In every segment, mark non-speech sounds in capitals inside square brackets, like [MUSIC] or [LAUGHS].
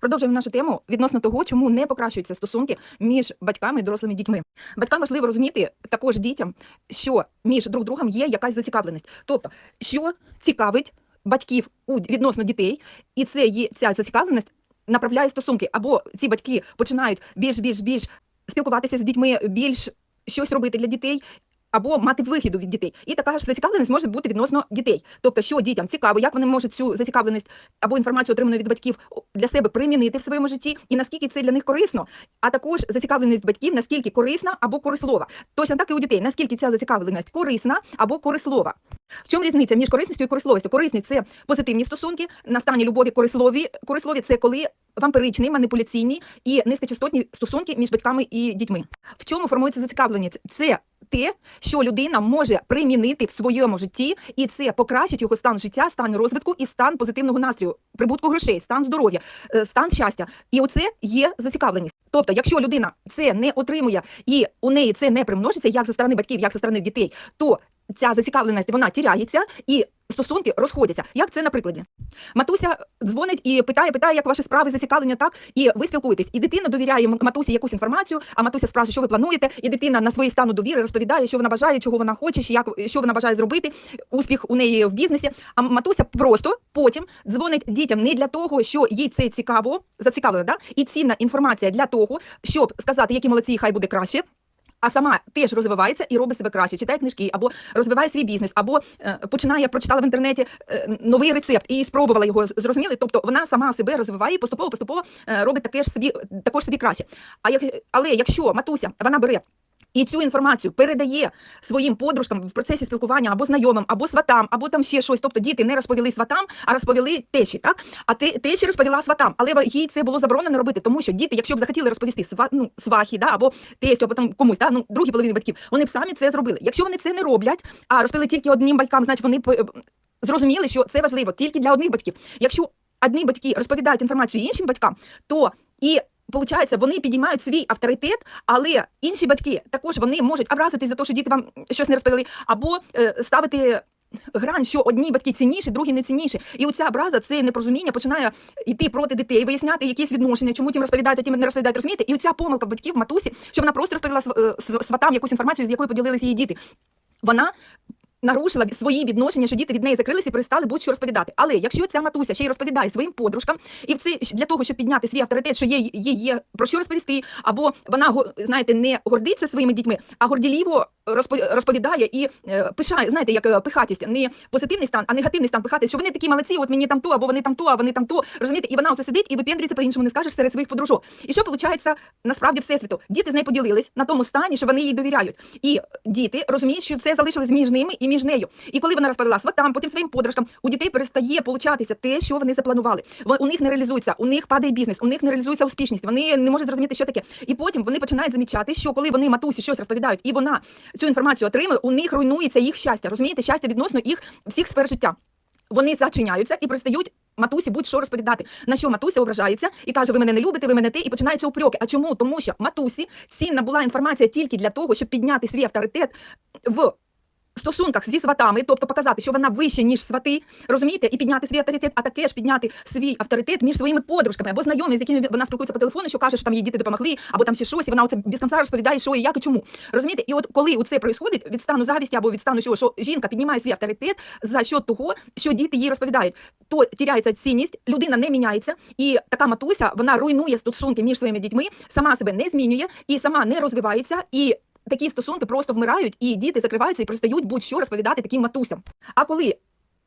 Продовжуємо нашу тему відносно того, чому не покращуються стосунки між батьками і дорослими дітьми. Батькам важливо розуміти також дітям, що між друг другом є якась зацікавленість. Тобто, що цікавить батьків у відносно дітей, і це є ця зацікавленість направляє стосунки, або ці батьки починають більш більш більш спілкуватися з дітьми, більш щось робити для дітей. Або мати вихіду від дітей, і така ж зацікавленість може бути відносно дітей. Тобто, що дітям цікаво, як вони можуть цю зацікавленість або інформацію, отриману від батьків, для себе примінити в своєму житті, і наскільки це для них корисно, а також зацікавленість батьків, наскільки корисна або корислова. Точно так і у дітей, наскільки ця зацікавленість корисна або корислова. В чому різниця між корисністю і корисловістю? Корисні це позитивні стосунки, на стані любові корислові. Корислові це коли вампиричні, маніпуляційні і низькочастотні стосунки між батьками і дітьми. В чому формується зацікавленість? Це те, що людина може примінити в своєму житті, і це покращить його стан життя, стан розвитку і стан позитивного настрою, прибутку грошей, стан здоров'я, е, стан щастя. І оце є зацікавленість. Тобто, якщо людина це не отримує і у неї це не примножиться, як зі сторони батьків, як зі сторони дітей, то ця зацікавленість вона тіряється і стосунки розходяться. Як це на прикладі? Матуся дзвонить і питає, питає, як ваші справи зацікавлення, так і ви спілкуєтесь. І дитина довіряє матусі якусь інформацію, а матуся спрашує, що ви плануєте, і дитина на свої стану довіри розповідає, що вона бажає, чого вона хоче, як що вона бажає зробити, успіх у неї в бізнесі. А матуся просто потім дзвонить дітям не для того, що їй це цікаво, зацікавлено, да? і цінна інформація для того, щоб сказати, які молодці, хай буде краще. А сама теж розвивається і робить себе краще, читає книжки, або розвиває свій бізнес, або е, починає прочитала в інтернеті е, новий рецепт і спробувала його зрозуміли. Тобто вона сама себе розвиває і поступово поступово е, робить таке ж собі також собі краще. А як але якщо матуся вона бере. І цю інформацію передає своїм подружкам в процесі спілкування або знайомим, або сватам, або там ще щось. Тобто діти не розповіли сватам, а розповіли тещі, так? А те, тещі розповіла сватам, але їй це було заборонено робити, тому що діти, якщо б захотіли розповісти сва, ну, свахі, да, або тестю, або там комусь, да, ну, другій половині батьків, вони б самі це зробили. Якщо вони це не роблять, а розповіли тільки одним батькам, значить вони п- зрозуміли, що це важливо тільки для одних батьків. Якщо одні батьки розповідають інформацію іншим батькам, то і Получається, вони підіймають свій авторитет, але інші батьки також вони можуть образитись за те, що діти вам щось не розповіли, або е, ставити грань, що одні батьки цінніші, другі не цінніші. І оця образа, це непорозуміння починає йти проти дітей, виясняти якісь відношення, чому тим розповідають, а тим не розповідають. Розумієте? І оця помилка батьків матусі, що вона просто розповіла е, св- сватам якусь інформацію, з якою поділилися її діти. Вона нарушила свої відношення, що діти від неї закрилися і перестали будь-що розповідати. Але якщо ця матуся ще й розповідає своїм подружкам, і в це для того, щоб підняти свій авторитет, що є, є, є про що розповісти, або вона знаєте, не гордиться своїми дітьми, а горділіво розповідає і е, пишає, знаєте, як е, пихатість, не позитивний стан, а негативний стан пихатість, що вони такі молодці, от мені там то, або вони там то, а вони там то. Розумієте, і вона оце сидить і випендрюється по-іншому не скажеш серед своїх подружок. І що виходить насправді всесвіту? Діти з нею поділились на тому стані, що вони їй довіряють. І діти розуміють, що це залишилось між ними і між нею. І коли вона розповіла сватам, потім своїм подружкам, у дітей перестає получатися те, що вони запланували. У них не реалізується, у них падає бізнес, у них не реалізується успішність. Вони не можуть зрозуміти, що таке. І потім вони починають замічати, що коли вони матусі щось розповідають, і вона цю інформацію отримує, у них руйнується їх щастя. Розумієте, щастя відносно їх всіх сфер життя. Вони зачиняються і пристають матусі будь-що розповідати. На що матуся ображається і каже: Ви мене не любите, ви мене ти, і починаються упреки. А чому? Тому що матусі цінна була інформація тільки для того, щоб підняти свій авторитет в. Стосунках зі сватами, тобто показати, що вона вище, ніж свати, розумієте, і підняти свій авторитет, а таке ж підняти свій авторитет між своїми подружками або знайомими, з якими вона спілкується по телефону, що каже, що там її діти допомогли, або там ще щось, і вона оце без кінця розповідає, що і як і чому. Розумієте, і от коли це происходить від стану завісті або від стану, що, що жінка піднімає свій авторитет за що того, що діти їй розповідають, то тіряється цінність, людина не міняється, і така матуся вона руйнує стосунки між своїми дітьми, сама себе не змінює і сама не розвивається і. Такі стосунки просто вмирають, і діти закриваються і перестають будь-що розповідати таким матусям. А коли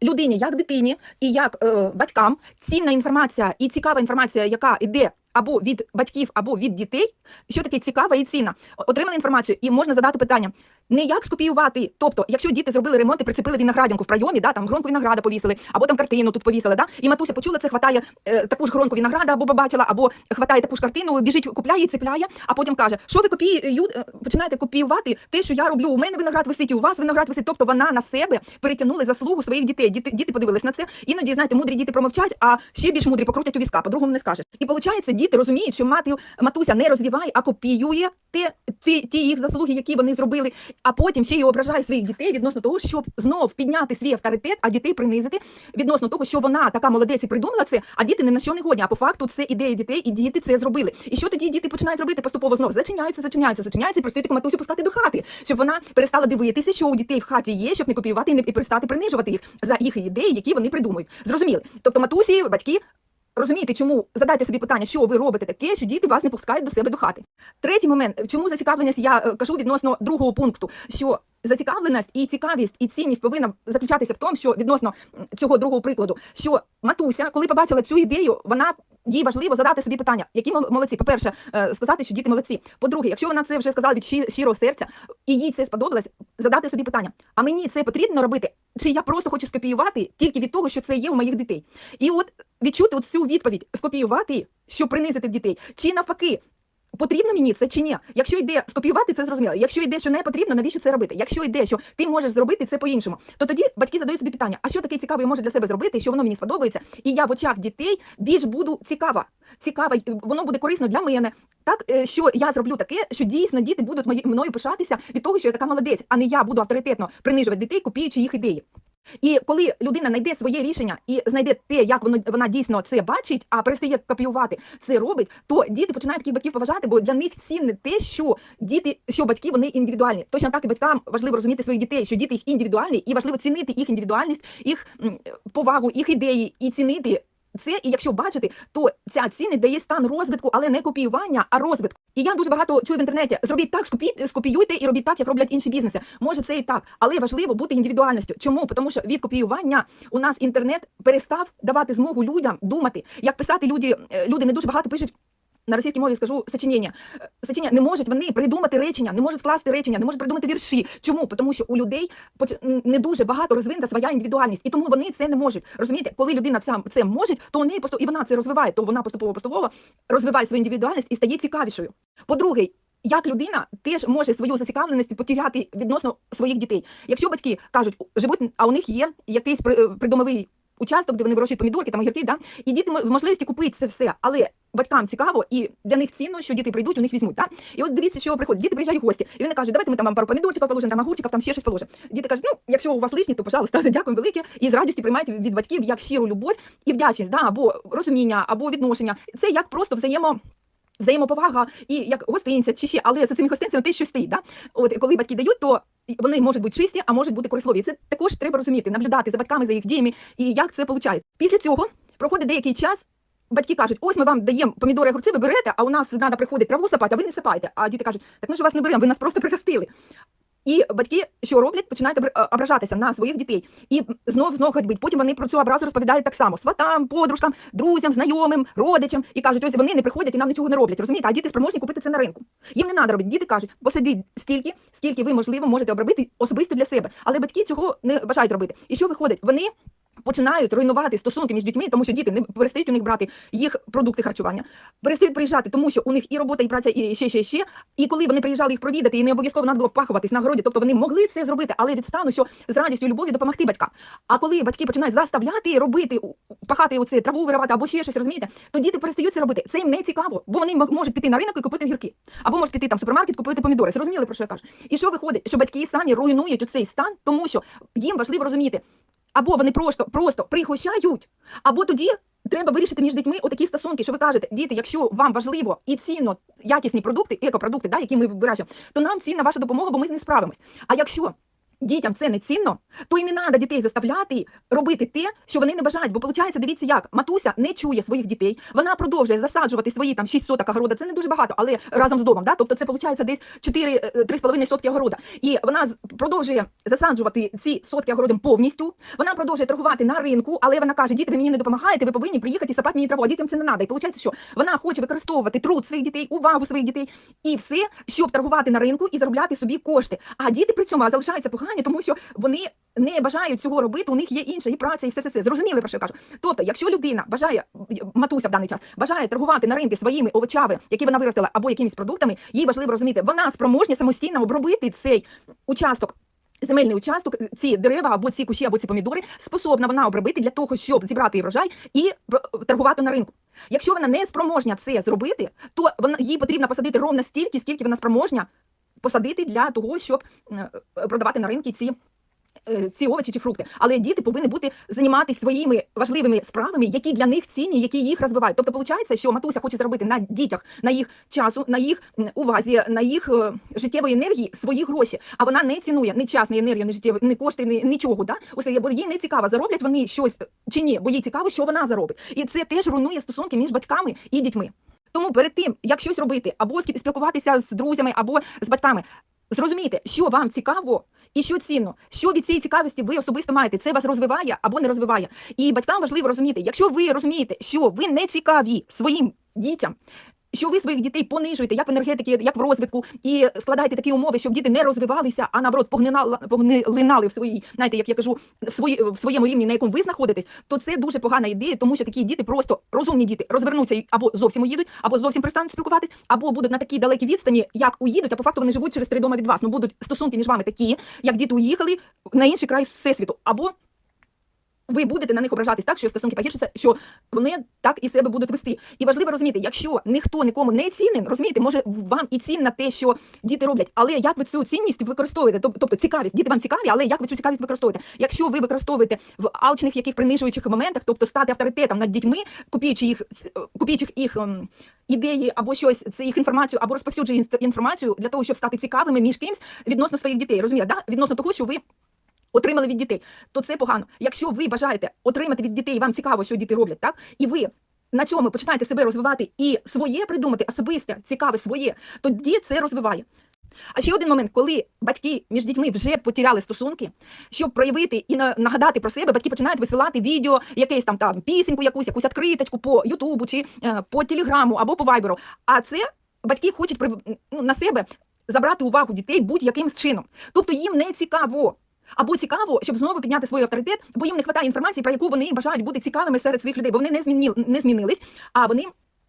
людині, як дитині і як е, батькам, цінна інформація і цікава інформація, яка йде або від батьків, або від дітей, що таке цікава і цінна, отримали інформацію, і можна задати питання. Не як скопіювати, тобто, якщо діти зробили ремонт і прицепили виноградинку в прийомі, да, там гронку винограда повісили, або там картину тут повісили, да, і матуся почула це, хватає е, таку ж гронку винограда, або побачила, або хватає таку ж картину, біжить, купляє цепляє, а потім каже, що ви копію, е, починаєте копіювати те, що я роблю. У мене виноград висить, і у вас виноград висить. Тобто вона на себе перетягнули заслугу своїх дітей. Діти, діти подивились на це. Іноді, знаєте, мудрі діти промовчать, а ще більш мудрі покрутять у візка, по-другому не скажеш. І виходить, діти розуміють, що мати матуся не розвиває, а копіює те, ті, ті їх заслуги, які вони зробили. А потім ще й ображає своїх дітей відносно того, щоб знов підняти свій авторитет, а дітей принизити відносно того, що вона така молодець і придумала це, а діти не на що не годні. А по факту це ідея дітей, і діти це зробили. І що тоді діти починають робити поступово знов? Зачиняються, зачиняються, зачиняються і перестають матусю пускати до хати, щоб вона перестала дивитися, що у дітей в хаті є, щоб не копіювати і не і перестати принижувати їх за їх ідеї, які вони придумують. Зрозуміли? Тобто матусі, батьки. Розумієте, чому задайте собі питання, що ви робите таке, що діти вас не пускають до себе до хати. Третій момент, чому зацікавленість, я е, кажу відносно другого пункту, що зацікавленість і цікавість і цінність повинна заключатися в тому, що відносно цього другого прикладу, що матуся, коли побачила цю ідею, вона їй важливо задати собі питання, які мол- молодці. По-перше, е, сказати, що діти молодці. По-друге, якщо вона це вже сказала від щи- щирого серця, і їй це сподобалось, задати собі питання: а мені це потрібно робити? Чи я просто хочу скопіювати тільки від того, що це є у моїх дітей? І от відчути от цю відповідь скопіювати, щоб принизити дітей, чи навпаки. Потрібно мені це чи ні? Якщо йде скопіювати, це зрозуміло. Якщо йде, що не потрібно, навіщо це робити? Якщо йде, що ти можеш зробити це по-іншому, то тоді батьки задають собі питання: а що таке цікаве я можу для себе зробити, що воно мені сподобається, і я в очах дітей більш буду цікава. Цікава, воно буде корисно для мене. Так е, що я зроблю таке, що дійсно діти будуть мною пишатися від того, що я така молодець, а не я буду авторитетно принижувати дітей, копіюючи їх ідеї. І коли людина знайде своє рішення і знайде те, як воно вона дійсно це бачить, а перестає копіювати, це робить, то діти починають таких батьків поважати, бо для них цінне те, що діти, що батьки вони індивідуальні. Точно так і батькам важливо розуміти своїх дітей, що діти їх індивідуальні, і важливо цінити їх індивідуальність, їх повагу, їх ідеї і цінити. Це і якщо бачити, то ця цінність дає стан розвитку, але не копіювання, а розвитку. І я дуже багато чую в інтернеті: зробіть так, скопі- скопіюйте і робіть так, як роблять інші бізнеси. Може, це і так, але важливо бути індивідуальністю. Чому? Тому що від копіювання у нас інтернет перестав давати змогу людям думати, як писати люди. е, Люди не дуже багато пишуть. На російській мові скажу сочинення. Е, Сочинення не можуть вони придумати речення, не можуть скласти речення, не можуть придумати вірші. Чому? Тому що у людей не дуже багато розвинена своя індивідуальність, і тому вони це не можуть. Розумієте, коли людина сам це може, то у неї і вона це розвиває, то вона поступово поступово розвиває свою індивідуальність і стає цікавішою. По-друге, як людина теж може свою зацікавленість потеряти відносно своїх дітей. Якщо батьки кажуть, живуть, а у них є якийсь е, придомовий участок, де вони вирощують помідорки, там огірки, да? і діти в можливості купити це все, але батькам цікаво, і для них цінно, що діти прийдуть, у них візьмуть. Да? І от дивіться, що приходить. Діти приїжджають в гості, і вони кажуть, давайте ми там вам пару помідорчиків положимо, там огурчиків, там ще щось положимо. Діти кажуть, ну, якщо у вас лишні, то пожалуйста, [LAUGHS] дякую велике, і з радістю приймають від батьків як щиру любов і вдячність, да? або розуміння, або відношення. Це як просто взаємо. Взаємоповага і як гостинця чи ще, але за цими гостинцями теж щось стоїть. Да? От коли батьки дають, то вони можуть бути чисті, а можуть бути корислові. Це також треба розуміти, наблюдати за батьками, за їх діями і як це виходить. Після цього проходить деякий час. Батьки кажуть, ось ми вам даємо помідори огурці, ви берете, а у нас треба приходить траву сапати, а ви не сапаєте. А діти кажуть, так ми ж вас не беремо, ви нас просто пригостили. І батьки, що роблять, починають е, ображатися на своїх дітей. І знов знов ходьбить. Потім вони про цю образу розповідають так само сватам, подружкам, друзям, знайомим, родичам і кажуть, ось вони не приходять і нам нічого не роблять. Розумієте, а діти спроможні купити це на ринку. Їм не треба робити. Діти кажуть, посидіть стільки, скільки ви можливо можете обробити особисто для себе. Але батьки цього не бажають робити. І що виходить? Вони. Починають руйнувати стосунки між дітьми, тому що діти не перестають у них брати їх продукти харчування, перестають приїжджати, тому що у них і робота, і праця, і ще, ще, ще. І коли вони приїжджали їх провідати, і не обов'язково треба було впахуватись на городі, тобто вони могли це зробити, але від стану, що з радістю і любов'ю допомогти батькам. А коли батьки починають заставляти робити, пахати оце траву виривати або ще щось, розумієте, то діти перестають це робити. Це їм не цікаво, бо вони можуть піти на ринок і купити гірки, або можуть піти там в супермаркет, купити помідори. Зрозуміли про що я кажу? І що виходить, що батьки самі руйнують у цей стан, тому що їм важливо розуміти, або вони просто просто пригощають, або тоді треба вирішити між дітьми отакі стосунки, що ви кажете, діти, якщо вам важливо і цінно якісні продукти, екопродукти, да, які ми вирощуємо, то нам цінна ваша допомога, бо ми з не справимось. А якщо дітям це не цінно, то і не треба дітей заставляти робити те, що вони не бажають. Бо виходить, дивіться, як матуся не чує своїх дітей, вона продовжує засаджувати свої там 6 соток огорода. Це не дуже багато, але разом з домом. Да? Тобто це виходить десь 4-3,5 сотки огорода. І вона продовжує засаджувати ці сотки огородом повністю. Вона продовжує торгувати на ринку, але вона каже: діти, ви мені не допомагаєте, ви повинні приїхати і сапати мені траву. А дітям це не треба. І виходить, що вона хоче використовувати труд своїх дітей, увагу своїх дітей і все, щоб торгувати на ринку і заробляти собі кошти. А діти при цьому залишаються погані, тому що вони не бажають цього робити. У них є інша і праця, і все це все. Зрозуміли про що я кажу. Тобто, якщо людина бажає матуся в даний час, бажає торгувати на ринку своїми овочами, які вона виростила, або якимись продуктами, їй важливо розуміти, вона спроможна самостійно обробити цей участок. Земельний участок, ці дерева або ці кущі, або ці помідори способна вона обробити для того, щоб зібрати врожай і торгувати на ринку. Якщо вона не спроможня це зробити, то вона їй потрібно посадити ровно стільки, скільки вона спроможня посадити для того, щоб е, продавати на ринку ці. е, Ці овочі чи фрукти, але діти повинні бути займатися своїми важливими справами, які для них цінні, які їх розвивають. Тобто, виходить, що матуся хоче заробити на дітях, на їх часу, на їх увазі, на їх е, життєвої енергії свої гроші. А вона не цінує ні час, ні енергію, ні життєві, ні кошти, ні нічого. Да? Усе бо їй не цікаво, зароблять вони щось чи ні, бо їй цікаво, що вона заробить. І це теж руйнує стосунки між батьками і дітьми. Тому перед тим, як щось робити, або спі- спілкуватися з друзями, або з батьками, зрозумійте, що вам цікаво і що цінно, що від цієї цікавості ви особисто маєте, це вас розвиває або не розвиває. І батькам важливо розуміти, якщо ви розумієте, що ви не цікаві своїм дітям. Що ви своїх дітей понижуєте, як в енергетиці, як в розвитку, і складаєте такі умови, щоб діти не розвивалися, а наоборот погнинали, погнилинали в своїй, знаєте, як я кажу, в, свої, в своєму рівні, на якому ви знаходитесь, то це дуже погана ідея, тому що такі діти просто розумні діти розвернуться і або зовсім уїдуть, або зовсім перестануть спілкуватись, або будуть на такій далекій відстані, як уїдуть, а по факту вони живуть через три дома від вас. Ну будуть стосунки між вами такі, як діти уїхали на інший край всесвіту, або ви будете на них ображатись так, що стосунки погіршаться, що вони так і себе будуть вести. І важливо розуміти, якщо ніхто нікому не цінен, розумієте, може вам і цінна те, що діти роблять, але як ви цю цінність використовуєте? Тобто цікавість, діти вам цікаві, але як ви цю цікавість використовуєте? Якщо ви використовуєте в алчних яких принижуючих моментах, тобто стати авторитетом над дітьми, купуючи їх, купуючи їх ем, ідеї або щось, це їх інформацію, або розповсюджує інформацію для того, щоб стати цікавими між кимсь відносно своїх дітей. Розумієте, да? відносно того, що ви отримали від дітей, то це погано. Якщо ви бажаєте отримати від дітей, вам цікаво, що діти роблять, так і ви. На цьому починаєте себе розвивати і своє придумати, особисте, цікаве своє, тоді це розвиває. А ще один момент, коли батьки між дітьми вже потеряли стосунки, щоб проявити і на- нагадати про себе, батьки починають висилати відео, якесь там там пісеньку, якусь, якусь відкриточку по Ютубу чи е, по Телеграму або по Вайберу. А це батьки хочуть при- ну, на себе забрати увагу дітей будь-яким чином. Тобто їм не цікаво. Або цікаво, щоб знову підняти свій авторитет, бо їм не вистачає інформації, про яку вони бажають бути цікавими серед своїх людей, бо вони не змінили, не змінились, а вони.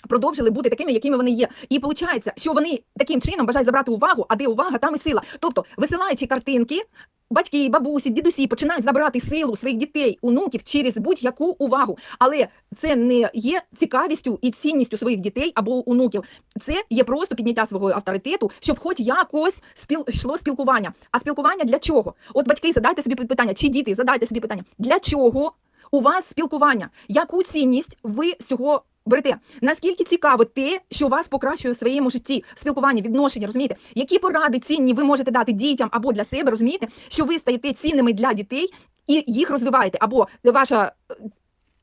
Продовжили бути такими, якими вони є, і виходить, що вони таким чином бажають забрати увагу, а де увага, там і сила. Тобто, висилаючи картинки, батьки, бабусі, дідусі починають забирати силу своїх дітей, онуків через будь-яку увагу. Але це не є цікавістю і цінністю своїх дітей або онуків. Це є просто підняття свого авторитету, щоб хоч якось спіл... йшло спілкування. А спілкування для чого? От батьки, задайте собі питання, чи діти, задайте собі питання, для чого у вас спілкування? Яку цінність ви з цього берете? Наскільки цікаво те, що вас покращує у своєму житті, спілкування, відношення, розумієте? Які поради цінні ви можете дати дітям або для себе, розумієте, що ви стаєте цінними для дітей і їх розвиваєте, або ваша. е,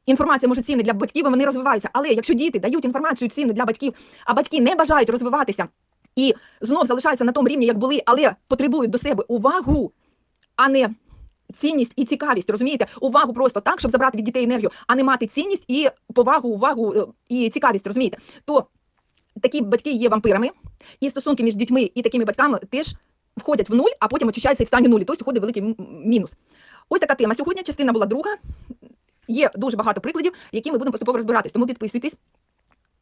Інформація може цінна для батьків, і вони розвиваються. Але якщо діти дають інформацію цінну для батьків, а батьки не бажають розвиватися і знов залишаються на тому рівні, як були, але потребують до себе увагу, а не цінність і цікавість. Розумієте, увагу просто так, щоб забрати від дітей енергію, а не мати цінність і повагу, увагу е, і цікавість. Розумієте, то такі батьки є вампирами, і стосунки між дітьми і такими батьками теж входять в нуль, а потім очищаються і в стані нулі. Тобто входить великий мінус. Ось така тема сьогодні. Частина була друга. Є дуже багато прикладів, які ми будемо поступово розбиратись. Тому підписуйтесь.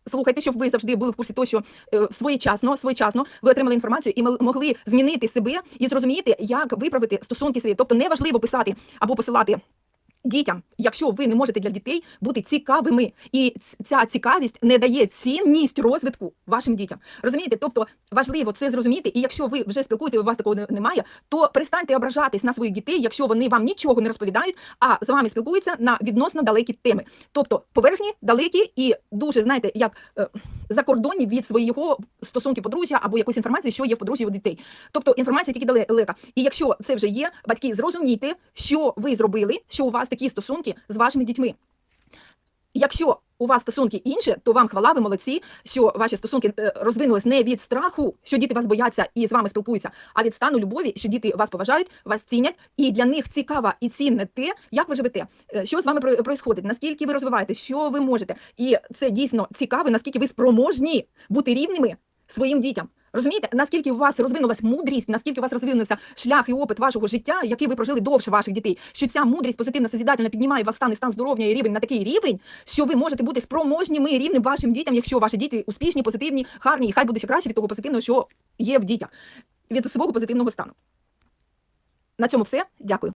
Слухайте, щоб ви завжди були в курсі того, що е, своєчасно, своєчасно ви отримали інформацію і могли змінити себе і зрозуміти, як виправити стосунки свої. Тобто неважливо писати або посилати дітям, якщо ви не можете для дітей бути цікавими, і ця цікавість не дає цінність розвитку вашим дітям. Розумієте? Тобто важливо це зрозуміти, і якщо ви вже спілкуєте, у вас такого немає, то перестаньте ображатись на своїх дітей, якщо вони вам нічого не розповідають, а з вами спілкуються на відносно далекі теми. Тобто поверхні, далекі і дуже знаєте, як е, закордонні від свого стосунків подружжя або якоїсь інформації, що є в подружжі у дітей. Тобто інформація тільки далека. І якщо це вже є, батьки зрозумійте, що ви зробили, що у вас такі стосунки з вашими дітьми. Якщо у вас стосунки інші, то вам хвала, ви молодці, що ваші стосунки е, розвинулись не від страху, що діти вас бояться і з вами спілкуються, а від стану любові, що діти вас поважають, вас цінять, і для них цікаво і цінне те, як ви живете, е, що з вами про- происходить, наскільки ви розвиваєтесь, що ви можете. І це дійсно цікаво, наскільки ви спроможні бути рівними своїм дітям. Розумієте, наскільки у вас розвинулась мудрість, наскільки у вас розвинувся шлях і опит вашого життя, який ви прожили довше ваших дітей, що ця мудрість позитивна созідательна піднімає вас стан і стан здоров'я і рівень на такий рівень, що ви можете бути спроможніми і рівним вашим дітям, якщо ваші діти успішні, позитивні, гарні, і хай буде ще краще від того позитивного, що є в дітях, від свого позитивного стану. На цьому все. Дякую.